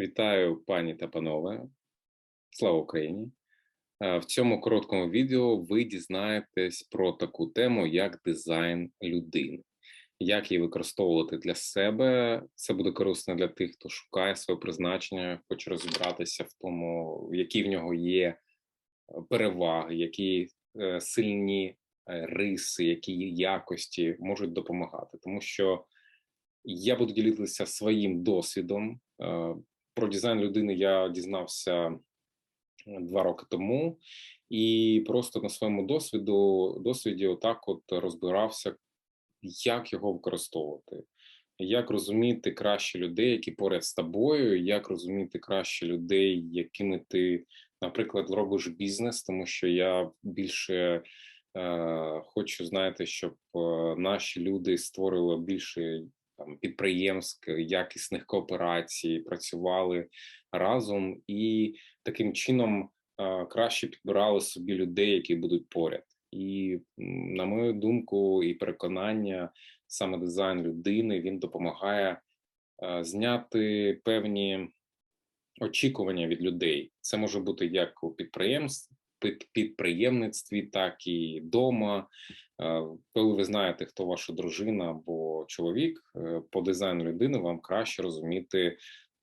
Вітаю пані та панове. Слава Україні! Е, В цьому короткому відео ви дізнаєтесь про таку тему, як дизайн людини, як її використовувати для себе. Це буде корисно для тих, хто шукає своє призначення, хоче розібратися в тому, які в нього є е, переваги, які е, сильні риси, які якості можуть допомагати. Тому що я буду ділитися своїм досвідом. Про дизайн людини я дізнався е, два роки тому, і просто на своєму досвіду досвіді отак от розбирався, як його використовувати, як розуміти краще людей, які поряд з тобою, як розуміти краще людей, якими ти, наприклад, робиш бізнес, тому що я більше е, хочу, знаєте, щоб е, наші люди створили більше там підприємств, якісних кооперацій, працювали разом і таким чином е, краще підбирали собі людей, які будуть поряд. І на мою думку і переконання, саме дизайн людини він допомагає е, зняти певні очікування від людей. Це може бути як у підприємств, під- підприємництві, так і вдома. Е, Коли ви знаєте, хто ваша дружина або чоловік, е, по дизайну людини вам краще розуміти,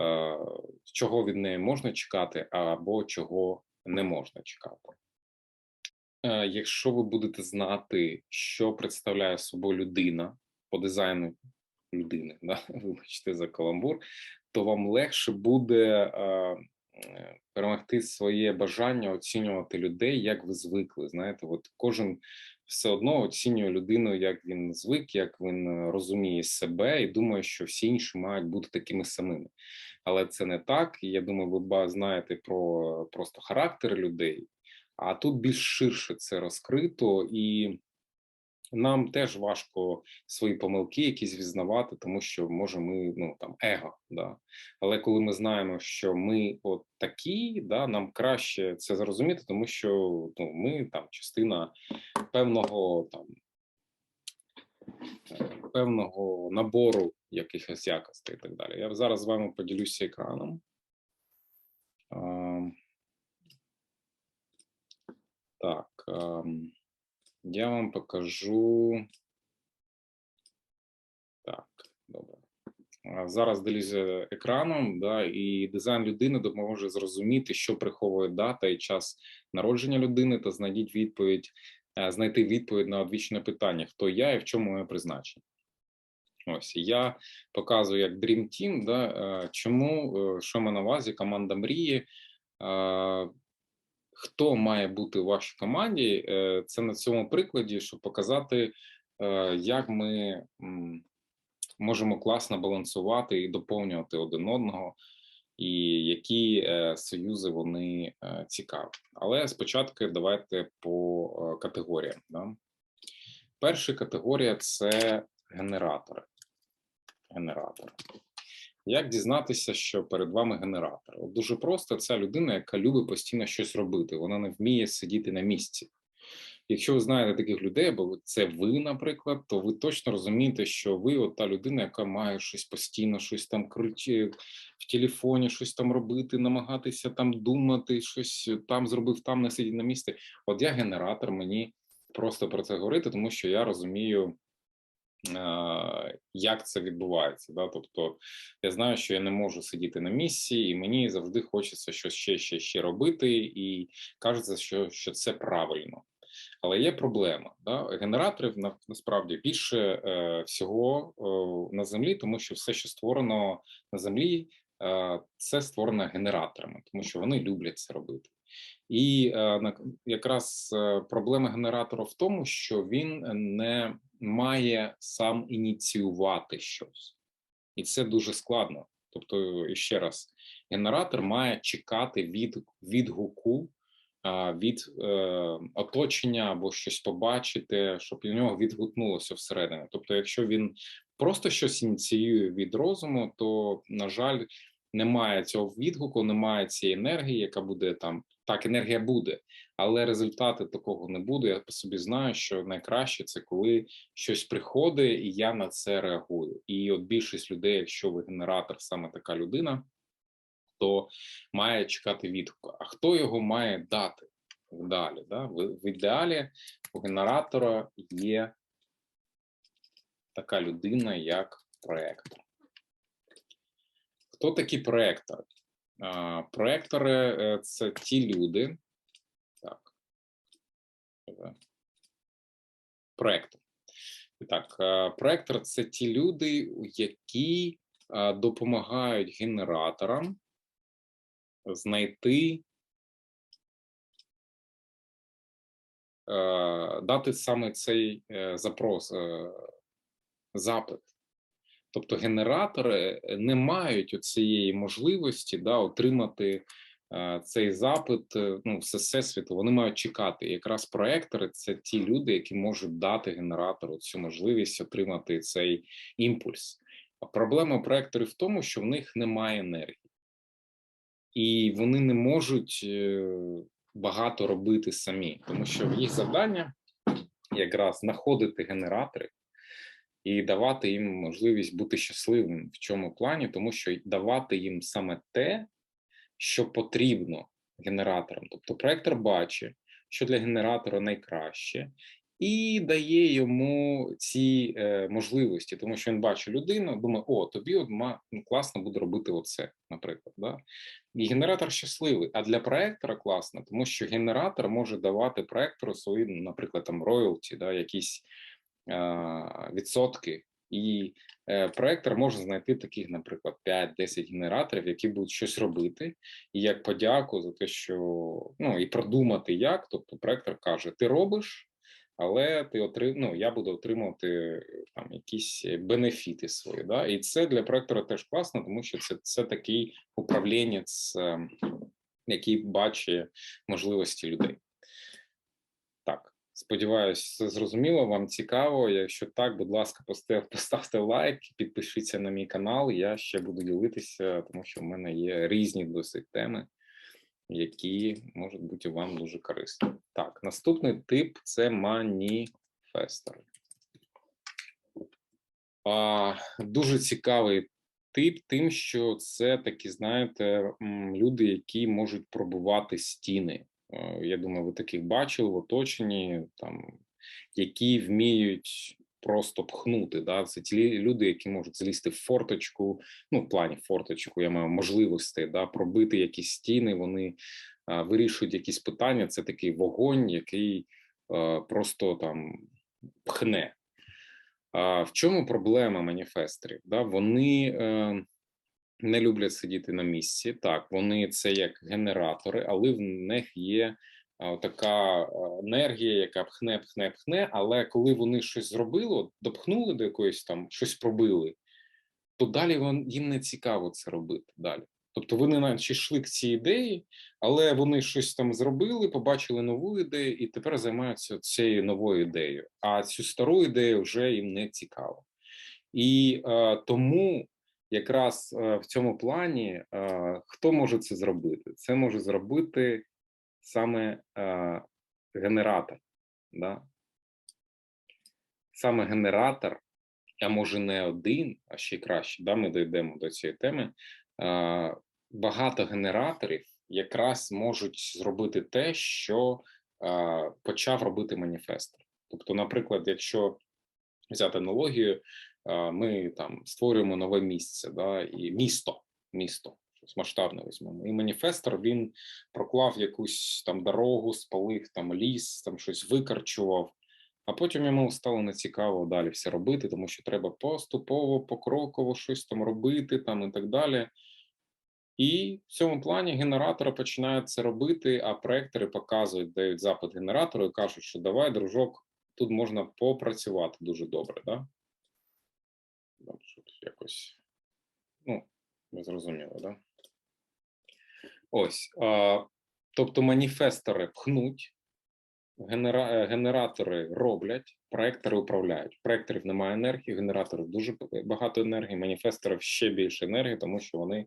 е, чого від неї можна чекати, або чого не можна чекати. Якщо ви будете знати, що представляє собою людина по дизайну людини, да, вибачте за каламбур, то вам легше буде перемогти своє бажання оцінювати людей, як ви звикли. Знаєте, от кожен все одно оцінює людину, як він звик, як він е, розуміє себе, і думає, що всі інші мають бути такими самими. Але це не так. І я думаю, ви ба- знаєте про просто характер людей. А тут більш ширше це розкрито, і нам теж важко свої помилки якісь візнавати, тому що може ми ну там его, да. Але коли ми знаємо, що ми от такі, да, нам краще це зрозуміти, тому що ну, ми там частина певного там е, певного набору якихось якостей і так далі. Я зараз з вами поділюся екраном. Так, я вам покажу. Так, добре. Зараз ділюся екраном, да, і дизайн людини допоможе зрозуміти, що приховує дата і час народження людини, та знайдіть відповідь, е, знайти відповідь на одвічне питання: хто я і в чому моє призначення. Ось я показую як Dream Team, да, е, чому е, що ми на увазі, команда мрії. Хто має бути у вашій команді? Е, Це на цьому прикладі, щоб показати, е, як ми можемо класно балансувати і доповнювати один одного, і які е, союзи вони цікаві. Але спочатку давайте по категоріям. Да? Перша категорія це генератори. Генератори. Як дізнатися, що перед вами генератор? От дуже просто це людина, яка любить постійно щось робити. Вона не вміє сидіти на місці. Якщо ви знаєте таких людей, або це ви, наприклад, то ви точно розумієте, що ви от та людина, яка має щось постійно, щось там крутити в телефоні, щось там робити, намагатися там думати, щось там зробив, там не сидіти на місці. От я генератор, мені просто про це говорити, тому що я розумію. Як це відбувається, да? Тобто я знаю, що я не можу сидіти на місці, і мені завжди хочеться щось ще, ще, ще робити, і кажеться, що, що це правильно. Але є проблема. Да? Генераторів на, насправді більше е, всього е, на землі, тому що все, що створено на землі, е, це створено генераторами, тому що вони люблять це робити. І е, якраз е, проблема генератора в тому, що він не має сам ініціювати щось, і це дуже складно. Тобто, ще раз, генератор має чекати від відгуку від е, оточення або щось побачити, щоб у нього відгукнулося всередині. Тобто, якщо він просто щось ініціює від розуму, то на жаль, немає цього відгуку, немає цієї енергії, яка буде там. Так, енергія буде, але результати такого не буде. Я по собі знаю, що найкраще це коли щось приходить, і я на це реагую. І от більшість людей, якщо ви генератор, саме така людина, хто має чекати відгуку, а хто його має дати далі. Да? В, ідеалі у генератора є така людина, як проектор. Хто такі проектори? Проектори е, це ті люди. Так. Е, Проектор. Так, е, проектор це ті люди, які допомагають генераторам знайти, дати саме цей запрос, запит. Тобто генератори е, не мають цієї можливості да, отримати е, цей запит е, ну, всесвіту. Вони мають чекати. Якраз проектори це ті люди, які можуть дати генератору цю можливість отримати цей імпульс. А проблема проекторів в тому, що в них немає енергії, і вони не можуть е, багато робити самі, тому що їх завдання якраз знаходити генератори і давати їм можливість бути щасливим в чому плані, тому що давати їм саме те, що потрібно генераторам. Тобто проектор бачить, що для генератора найкраще, і дає йому ці е, можливості, тому що він бачить людину, думає, о, тобі от ма, ну, класно буде робити оце, наприклад. Да? І генератор щасливий. А для проектора класно, тому що генератор може давати проектору свої, наприклад, там роялті, да, якісь відсотки. І е, проектор може знайти таких, наприклад, 5-10 генераторів, які будуть щось робити, і як подяку за те, що ну і продумати як. Тобто, проектор каже: ти робиш, але ти отрим... ну, я буду отримувати там якісь бенефіти свої. Да? І це для проектора теж класно, тому що це, це такий управлінець, е, який бачить можливості людей. Сподіваюсь, все зрозуміло. Вам цікаво. Якщо так, будь ласка, постав, поставте лайк, підпишіться на мій канал. Я ще буду ділитися, тому що в мене є різні досить теми, які можуть бути вам дуже корисні. Так, наступний тип це маніфестори. А, Дуже цікавий тип, тим, що це такі, знаєте, люди, які можуть пробувати стіни. Е, я думаю, ви таких бачили в оточенні, там які вміють просто пхнути. Да? Це ті люди, які можуть злізти в форточку, ну в плані форточку, я маю можливості да, пробити якісь стіни. Вони а, вирішують якісь питання. Це такий вогонь, який а, просто там пхне. А в чому проблема маніфесторів? Да? Вони. Не люблять сидіти на місці. Так, вони це як генератори, але в них є така енергія, яка пхне, пхне, пхне. Але коли вони щось зробили, допхнули до якоїсь там щось пробили, то далі їм не цікаво це робити далі. Тобто вони наче йшли к цій ідеї, але вони щось там зробили, побачили нову ідею і тепер займаються цією новою ідеєю. А цю стару ідею вже їм не цікаво. І е, тому якраз е, в цьому плані е, хто може це зробити? Це може зробити саме е, генератор. Да? Саме генератор, а може не один, а ще краще. Да? Ми дійдемо до цієї теми. Багато генераторів якраз можуть зробити те, що почав робити маніфестор. Тобто, наприклад, якщо взяти аналогію, ми там створюємо нове місце, да, і місто, місто щось масштабне візьмемо. І маніфестор він проклав якусь там дорогу, спалив там ліс, там щось викарчував. А потім йому стало нецікаво далі все робити, тому що треба поступово, покроково щось там робити, там і так далі. І в цьому плані генератори починають це робити, а проектори показують, дають запит генератору і кажуть, що давай, дружок, тут можна попрацювати дуже добре. Да? Щоб якось, ну, ви зрозуміли, да? Ось. А, Тобто маніфестори пхнуть, генера... е, генератори роблять, проектори управляють. Проекторів немає енергії, генераторів дуже багато енергії, маніфесторів ще більше енергії, тому що вони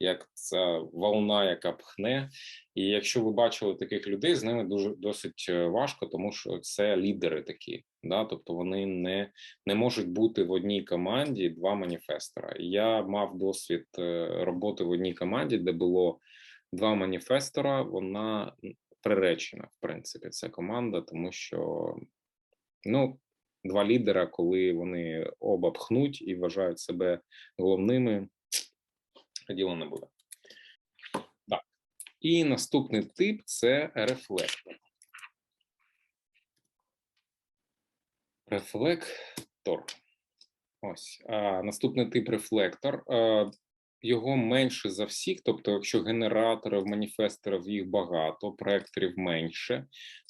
як ця волна, яка пхне. І якщо ви бачили таких людей, з ними дуже досить е, важко, тому що це лідери такі. Да? Тобто вони не, не можуть бути в одній команді два маніфестора. Я мав досвід е, роботи в одній команді, де було два маніфестора. Вона приречена, в принципі, ця команда, тому що ну, два лідера, коли вони оба пхнуть і вважають себе головними, діло не буде. Так. І наступний тип це рефлектор. Рефлектор. Ось. А, Наступний тип рефлектор. А, його менше за всіх, тобто, якщо генераторів, маніфесторів їх багато, проекторів менше,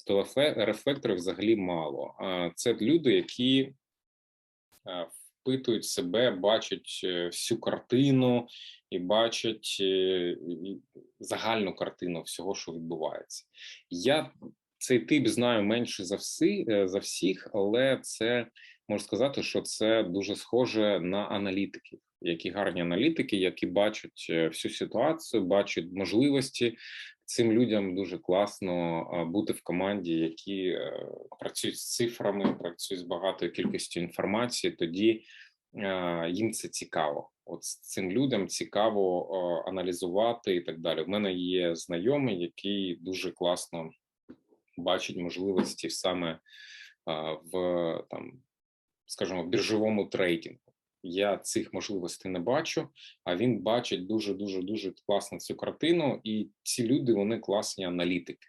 то рефлекторів взагалі мало. Це люди, які впитують себе, бачать е, всю картину і бачать е, загальну картину всього, що відбувається. Я цей тип знаю менше за всі, е, за всіх, але це можу сказати, що це дуже схоже на аналітиків, які гарні аналітики, які бачать всю ситуацію, бачать можливості. Цим людям дуже класно бути в команді, які е, працюють з цифрами, працюють з багатою кількістю інформації. Тоді е, їм це цікаво. От цим людям цікаво е, аналізувати і так далі. У мене є знайомий, який дуже класно бачить можливості саме в там, скажімо, біржовому трейдингу. Я цих можливостей не бачу, а він бачить дуже дуже дуже класно цю картину, і ці люди вони класні аналітики.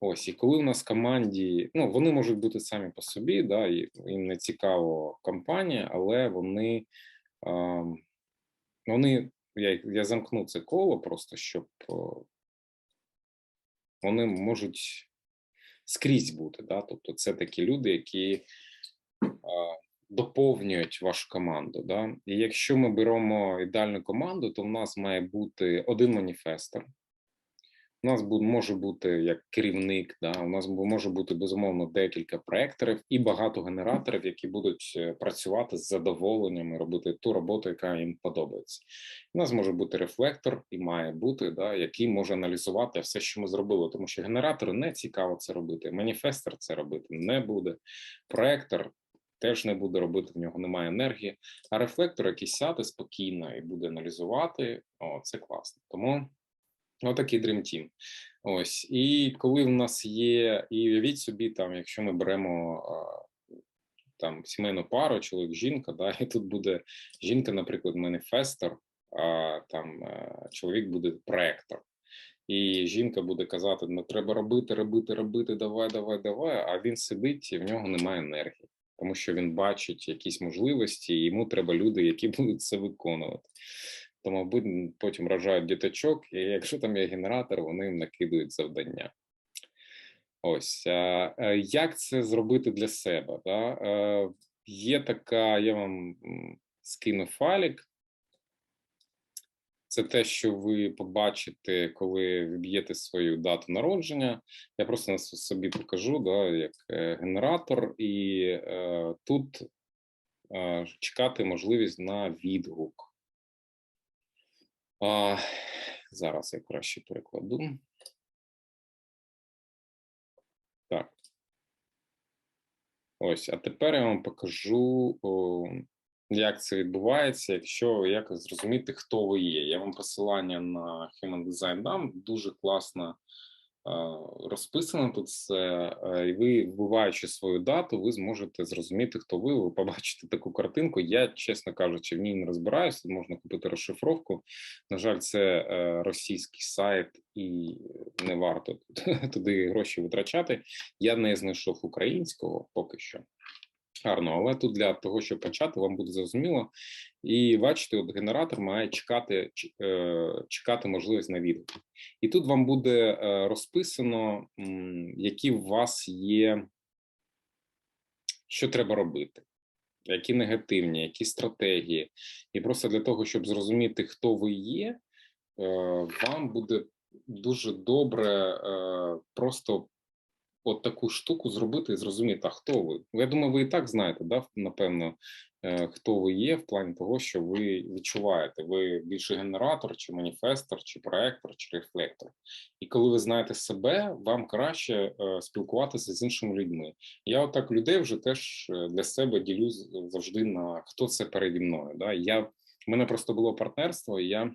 Ось і коли у нас в команді, ну вони можуть бути самі по собі, да, і їм не цікаво компанія, але вони, а, вони я, я замкну це коло просто, щоб о, вони можуть скрізь бути. Да? Тобто, це такі люди, які доповнюють вашу команду. Да? І якщо ми беремо ідеальну команду, то в нас має бути один маніфестор. У нас може бути як керівник, да? у нас може бути безумовно декілька проекторів і багато генераторів, які будуть е, працювати з задоволенням і робити ту роботу, яка їм подобається. У нас може бути рефлектор і має бути, да, який може аналізувати все, що ми зробили, тому що генератору не цікаво це робити. Маніфестор це робити не буде. Проектор теж не буде робити, в нього немає енергії. А рефлектор, який сяде спокійно і буде аналізувати, о, це класно. Тому отакий Dream Team. Ось і коли в нас є, і уявіть собі, там, якщо ми беремо там сімейну пару, чоловік, жінка, да, і тут буде жінка, наприклад, маніфестор, а там е, чоловік буде проектор. І жінка буде казати: ну треба робити, робити, робити, давай, давай, давай. А він сидить і в нього немає енергії, тому що він бачить якісь можливості, і йому треба люди, які будуть це виконувати. То, мабуть, потім рожають діточок, і якщо там є генератор, вони їм накидують завдання. Ось е, як це зробити для себе? Да? Е, Є така, я вам скину файлик. Це те, що ви побачите, коли вб'єте свою дату народження. Я просто собі покажу, да, як е, генератор, і е, тут е, чекати можливість на відгук. А, зараз я краще перекладу. Так. Ось, а тепер я вам покажу, як це відбувається, якщо як зрозуміти, хто ви є. Я вам посилання на Human Design дам. Дуже класно розписано тут все. І ви, вбиваючи свою дату, ви зможете зрозуміти, хто ви. Ви побачите таку картинку. Я, чесно кажучи, в ній не розбираюся. Можна купити розшифровку. На жаль, це е, російський сайт, і не варто туди гроші витрачати. Я не знайшов українського поки що. Гарно, але тут для того, щоб почати, вам буде зрозуміло. І бачите, от генератор має чекати, е, чекати можливість на відгук. І тут вам буде е, розписано, які в вас є, що треба робити, які негативні, які стратегії. І просто для того, щоб зрозуміти, хто ви є, е, вам буде дуже добре просто от таку штуку зробити і зрозуміти, а хто ви? Я думаю, ви і так знаєте, да, напевно, е, хто ви є в плані того, що ви відчуваєте. Ви більше генератор, чи маніфестор, чи проектор, чи рефлектор. І коли ви знаєте себе, вам краще е, спілкуватися з іншими людьми. Я отак людей вже теж е, для себе ділю завжди на хто це переді мною. Да? Я в мене просто було партнерство, і я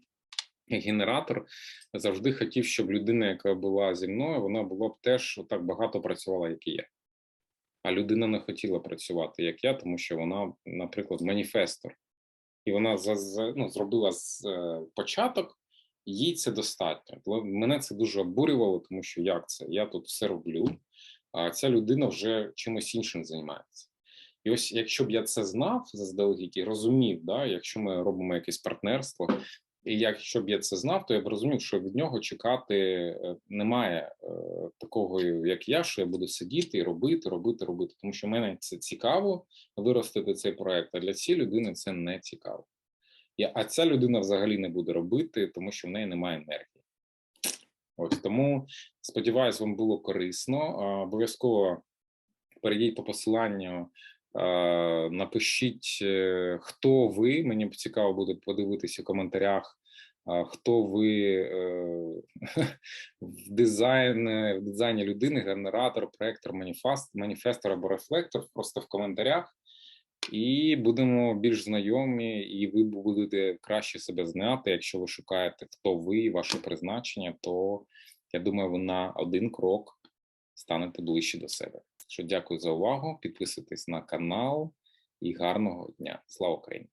генератор завжди хотів, щоб людина, яка була зі мною, вона була б теж так багато працювала, як і я. А людина не хотіла працювати, як я, тому що вона, наприклад, маніфестор, і вона за, ну, зробила з е, початок, їй це достатньо. Мене це дуже обурювало, тому що як це? Я тут все роблю, а ця людина вже чимось іншим займається. І ось, якщо б я це знав заздалегідь і розумів, да, якщо ми робимо якесь партнерство, і якщо б я це знав, то я б розумів, що від нього чекати е, немає е, такого, як я, що я буду сидіти і робити, робити, робити. Тому що мене це цікаво виростити цей проект, а для цієї людини це не цікаво. А ця людина взагалі не буде робити, тому що в неї немає енергії. Ось тому сподіваюсь, вам було корисно. Обов'язково перейдіть по посиланню, напишіть, е, хто ви. Мені б цікаво буде подивитися у коментарях, хто ви е, в дизайн, в дизайні людини, генератор, проектор, маніфест, маніфестор або рефлектор. Просто в коментарях. І будемо більш знайомі, і ви будете краще себе знати. Якщо ви шукаєте, хто ви, ваше призначення, то я думаю, ви на один крок станете ближче до себе. Що дякую за увагу. Підписуйтесь на канал і гарного дня. Слава Україні!